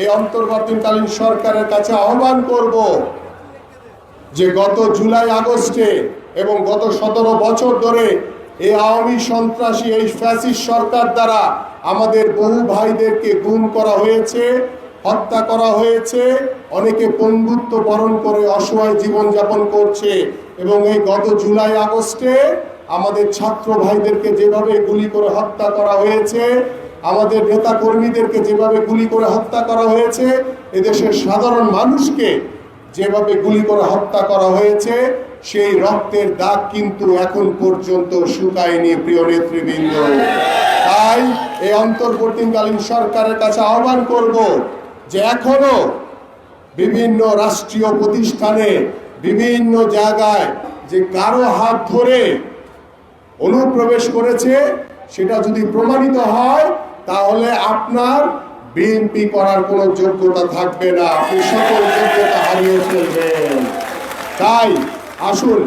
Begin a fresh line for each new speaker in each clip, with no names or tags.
এই অন্তর্বর্তীকালীন সরকারের কাছে আহ্বান করব যে গত জুলাই আগস্টে এবং গত সতেরো বছর ধরে এই আওয়ামী সন্ত্রাসী, এই ফ্যাসিস সরকার দ্বারা আমাদের বহু ভাইদেরকে গুম করা হয়েছে, হত্যা করা হয়েছে, অনেকে পঙ্গুত্ব বরণ করে অসহায় জীবনযাপন করছে এবং এই গত জুলাই আগস্টে আমাদের ছাত্র ভাইদেরকে যেভাবে গুলি করে হত্যা করা হয়েছে আমাদের নেতা কর্মীদেরকে যেভাবে গুলি করে হত্যা করা হয়েছে, এদেশের সাধারণ মানুষকে যেভাবে গুলি করে হত্যা করা হয়েছে, সেই রক্তের দাগ কিন্তু এখন পর্যন্ত শুকায়নি প্রিয় নেতৃবৃন্দ। তাই এই অন্তর্বর্তীকালীন সরকারের কাছে আহ্বান করব যে এখনও বিভিন্ন রাষ্ট্রীয় প্রতিষ্ঠানে, বিভিন্ন জায়গায় যে কারও হাত ধরে অনুপ্রবেশ করেছে, সেটা যদি প্রমাণিত হয় তাহলে আপনার বিএনপি করার কোনো যোগ্যতা থাকবে না, আপনি সকল যোগ্যতা হারিয়ে ফেলবেন। তাই আসুন,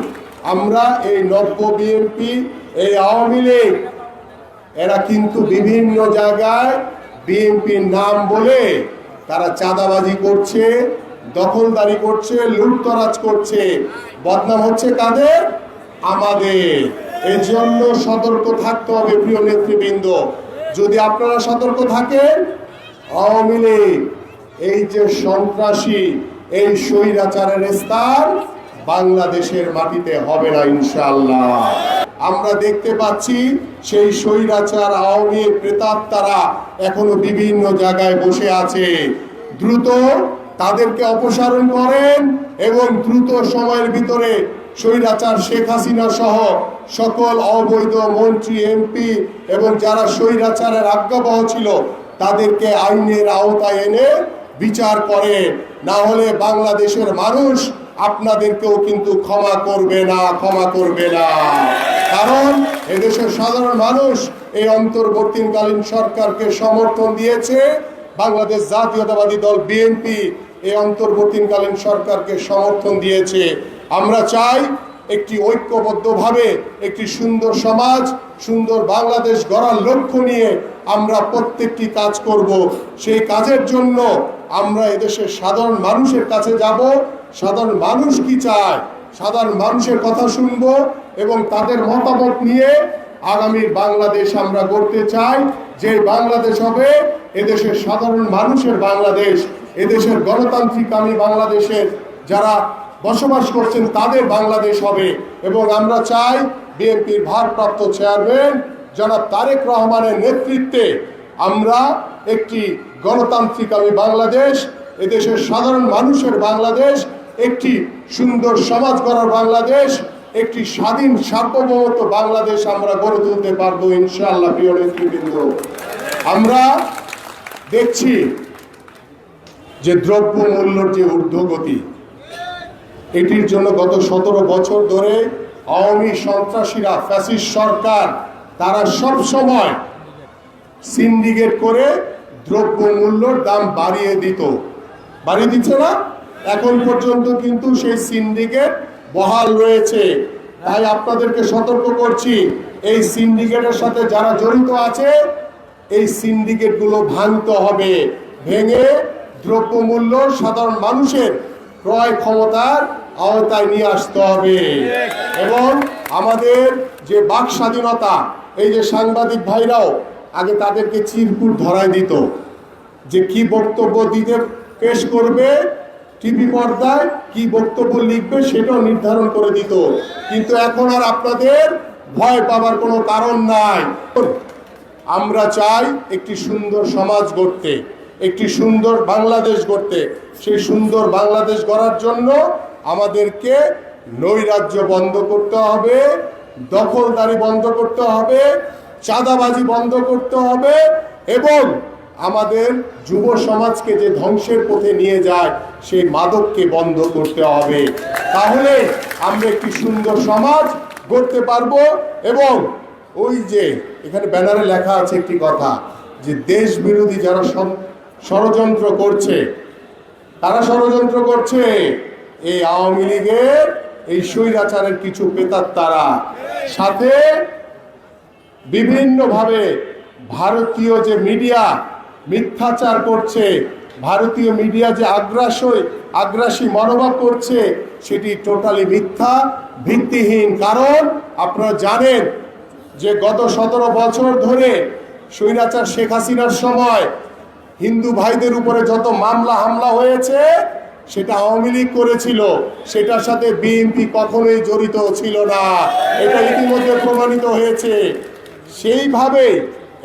আমরা এই নব্য বিএনপি, এই আওয়ামী লীগ, এরা কিন্তু বিভিন্ন জায়গায় বিএনপির নাম বলে তারা চাঁদাবাজি করছে, দখলদারি করছে, লুটতরাজ করছে। বদনাম হচ্ছে কাদের? আমাদের। এই জন্য সতর্ক থাকতে হবে প্রিয় নেতৃবৃন্দ। যদি আপনারা সতর্ক থাকেন, আওয়ামী লীগ, এই যে সন্ত্রাসী, এই স্বৈরাচারের স্থান বাংলাদেশের মাটিতে হবে না ইনশাল্লাহ আমরা দেখতে পাচ্ছি সেই স্বৈরাচার আওয়ামী প্রেতাত্মারা এখনও বিভিন্ন জায়গায় বসে আছে। দ্রুত তাদেরকে অপসারণ করেন এবং দ্রুত সময়ের ভিতরে স্বৈরাচার শেখ হাসিনা সহ সকল অবৈধ মন্ত্রী, এমপি এবং যারা স্বৈরাচারের আজ্ঞাবহ ছিল, তাদেরকে আইনের আওতায় এনে বিচার করে। না হলে বাংলাদেশের মানুষ আপনাদেরকেও কিন্তু ক্ষমা করবে না, ক্ষমা করবে না। কারণ এদেশের সাধারণ মানুষ এই অন্তর্বর্তীকালীন সরকারকে সমর্থন দিয়েছে। বাংলাদেশ জাতীয়তাবাদী দল, বিএনপি, এই অন্তর্বর্তীকালীন সরকারকে সমর্থন দিয়েছে। আমরা চাই একটি ঐক্যবদ্ধভাবে একটি সুন্দর সমাজ, সুন্দর বাংলাদেশ গড়ার লক্ষ্য নিয়ে আমরা প্রত্যেকটি কাজ করব। সেই কাজের জন্য আমরা এদেশের সাধারণ মানুষের কাছে যাব। সাধারণ মানুষ কি চায়? সাধারণ মানুষের কথা শুনব এবং তাদের মতামত নিয়ে আগামীর বাংলাদেশ আমরা গড়তে চাই। যে বাংলাদেশ হবে, এদেশের সাধারণ মানুষের বাংলাদেশ, এদেশের গণতান্ত্রিক আমি বাংলাদেশের যারা বসবাস করছেন তাদের বাংলাদেশ হবে। এবং আমরা চাই বিএনপির ভারপ্রাপ্ত চেয়ারম্যান জনাব তারেক রহমানের নেতৃত্বে আমরা একটি গণতান্ত্রিক আমি বাংলাদেশ, এদেশের সাধারণ মানুষের বাংলাদেশ, একটি সুন্দর সমাজ গড়ার বাংলাদেশ, একটি স্বাধীন, সার্বভৌমত্ব বাংলাদেশ আমরা গড়ে তুলতে পারব ইনশাআল্লাহ, প্রিয় নেতৃবৃন্দ। আমরা দেখছি যে দ্রব্য মূল্যর যে ঊর্ধ্বগতি এটির জন্য গত সতেরো বছর ধরে আওয়ামী সন্ত্রাসীরা, ফ্যাসিস্ট সরকার, তারা সব সময় সিন্ডিকেট করে দ্রব্য মূল্যর দাম বাড়িয়ে দিত। বাড়িয়ে দিচ্ছে না? এখন পর্যন্ত কিন্তু সেই সিন্ডিকেট বহাল রয়েছে। তাই আপনাদেরকে সতর্ক করছি, এই সিন্ডিকেটের সাথে যারা জড়িত আছে, এই সিন্ডিকেটগুলো ভাঙতে হবে। ভেঙে দ্রব্যমূল্য সাধারণ মানুষের ক্রয় ক্ষমতার আওতায় নিয়ে আসতে হবে। এবং আমাদের যে বাক স্বাধীনতা, এই যে সাংবাদিক ভাইরাও আগে তাদেরকে চিরকুট ধরায় দিত যে কি বক্তব্য দিতে পেশ করবে, টিভি পর্দায় কি বক্তব্য লিখবে সেটাও নির্ধারণ করে দিত। কিন্তু এখন আর আপনাদের ভয় পাবার কোনো কারণ নাই। আমরা চাই একটি সুন্দর সমাজ গড়তে। একটি সুন্দর বাংলাদেশ গড়তে, সেই সুন্দর বাংলাদেশ গড়ার জন্য আমাদেরকে নৈরাজ্য বন্ধ করতে হবে, দখলদারি বন্ধ করতে হবে, চাঁদাবাজি বন্ধ করতে হবে এবং আমাদের যুব সমাজকে যে ধ্বংসের পথে নিয়ে যায়, সেই মাদককে বন্ধ করতে হবে। তাহলে আমরা একটি সুন্দর সমাজ গড়তে পারব এবং ওই যে এখানে ব্যানারে লেখা আছে একটি কথা যে দেশ বিরোধী যারা ষড়যন্ত্র করছে। তারা ষড়যন্ত্র করছে? এই আওয়ামী লীগের, এই স্বৈরাচারের কিছু পেতার তারা। সাথে বিভিন্নভাবে ভারতীয় যে মিডিয়া মিথ্যাচার করছে, ভারতীয় মিডিয়া যে আগ্রাসী আগ্রাসী মনোভাব করছে, সেটি টোটালি মিথ্যা, ভিত্তিহীন। কারণ আপনারা জানেন যে গত সতেরো বছর ধরে স্বৈরাচার শেখ হাসিনার সময় হিন্দু ভাইদের উপরে যত মামলা, হামলা হয়েছে, সেটা আওয়ামী লীগ করেছিল। সেটার সাথে বিএনপি কখনোই জড়িত ছিল না। এটা ইতিমধ্যে প্রমাণিত হয়েছে। সেইভাবে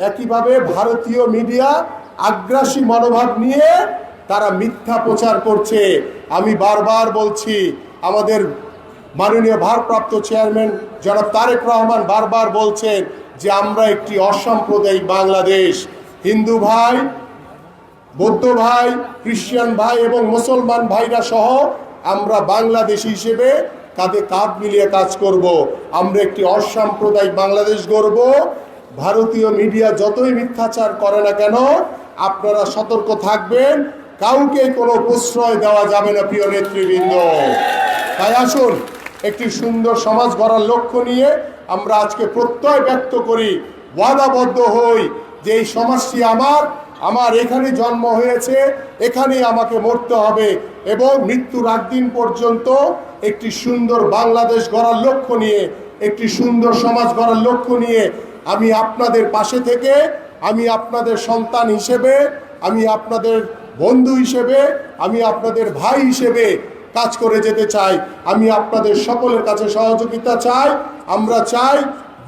একইভাবে ভারতীয় মিডিয়া আগ্রাসী মনোভাব নিয়ে তারা মিথ্যা প্রচার করছে। আমি বারবার বলছি, আমাদের মাননীয় ভারপ্রাপ্ত চেয়ারম্যান জনাব তারেক রহমান বারবার বলছেন যে আমরা একটি অসাম্প্রদায়িক বাংলাদেশ। হিন্দু ভাই বৌদ্ধ ভাই, খ্রিস্টান ভাই এবং মুসলমান ভাইরা সহ আমরা বাংলাদেশি হিসেবে কাঁধে কাঁধ মিলিয়ে কাজ করব। আমরা একটি অসাম্প্রদায়িক বাংলাদেশ গড়ব। ভারতীয় মিডিয়া যতই মিথ্যাচার করে না কেন, আপনারা সতর্ক থাকবেন। কাউকে কোনো প্রশ্রয় দেওয়া যাবে না, প্রিয় নেতৃবৃন্দ। তাই আসুন, একটি সুন্দর সমাজ গড়ার লক্ষ্য নিয়ে আমরা আজকে প্রত্যয় ব্যক্ত করি। ওয়াদাবদ্ধ হই যে এই সমাজটি আমার আমার এখানে জন্ম হয়েছে এখানেই আমাকে মরতে হবে এবং মৃত্যুর দিন পর্যন্ত একটি সুন্দর বাংলাদেশ গড়ার লক্ষ্য নিয়ে, একটি সুন্দর সমাজ গড়ার লক্ষ্য নিয়ে আমি আপনাদের পাশে থেকে, আমি আপনাদের সন্তান হিসেবে, আমি আপনাদের বন্ধু হিসেবে, আমি আপনাদের ভাই হিসেবে কাজ করে যেতে চাই। আমি আপনাদের সকলের কাছে সহযোগিতা চাই। আমরা চাই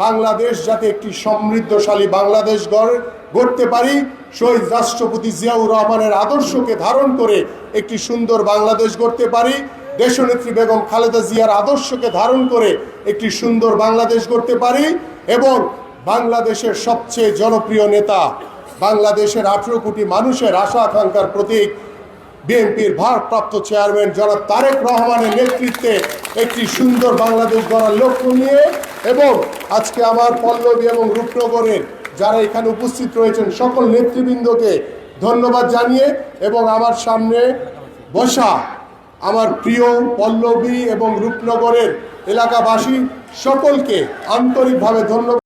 বাংলাদেশ যাতে একটি সমৃদ্ধশালী বাংলাদেশ গড়, গড়তে পারি, শহীদ রাষ্ট্রপতি জিয়াউর রহমানের আদর্শকে ধারণ করে একটি সুন্দর বাংলাদেশ গড়তে পারি, দেশনেত্রী বেগম খালেদা জিয়ার আদর্শকে ধারণ করে একটি সুন্দর বাংলাদেশ গড়তে পারি এবং বাংলাদেশের সবচেয়ে জনপ্রিয় নেতা, বাংলাদেশের আঠেরো কোটি মানুষের আশা আকাঙ্ক্ষার প্রতীক, বিএনপির ভারপ্রাপ্ত চেয়ারম্যান জনাব তারেক রহমানের নেতৃত্বে একটি সুন্দর বাংলাদেশ গড়ার লক্ষ্য নিয়ে এবং আজকে আমার পল্লবী এবং রূপনগরের যারা এখানে উপস্থিত রয়েছেন সকল নেতৃবৃন্দকে ধন্যবাদ জানিয়ে এবং আমার সামনে বসা আমার প্রিয় পল্লবী এবং রূপনগরের এলাকাবাসী সকলকে আন্তরিকভাবে ধন্যবাদ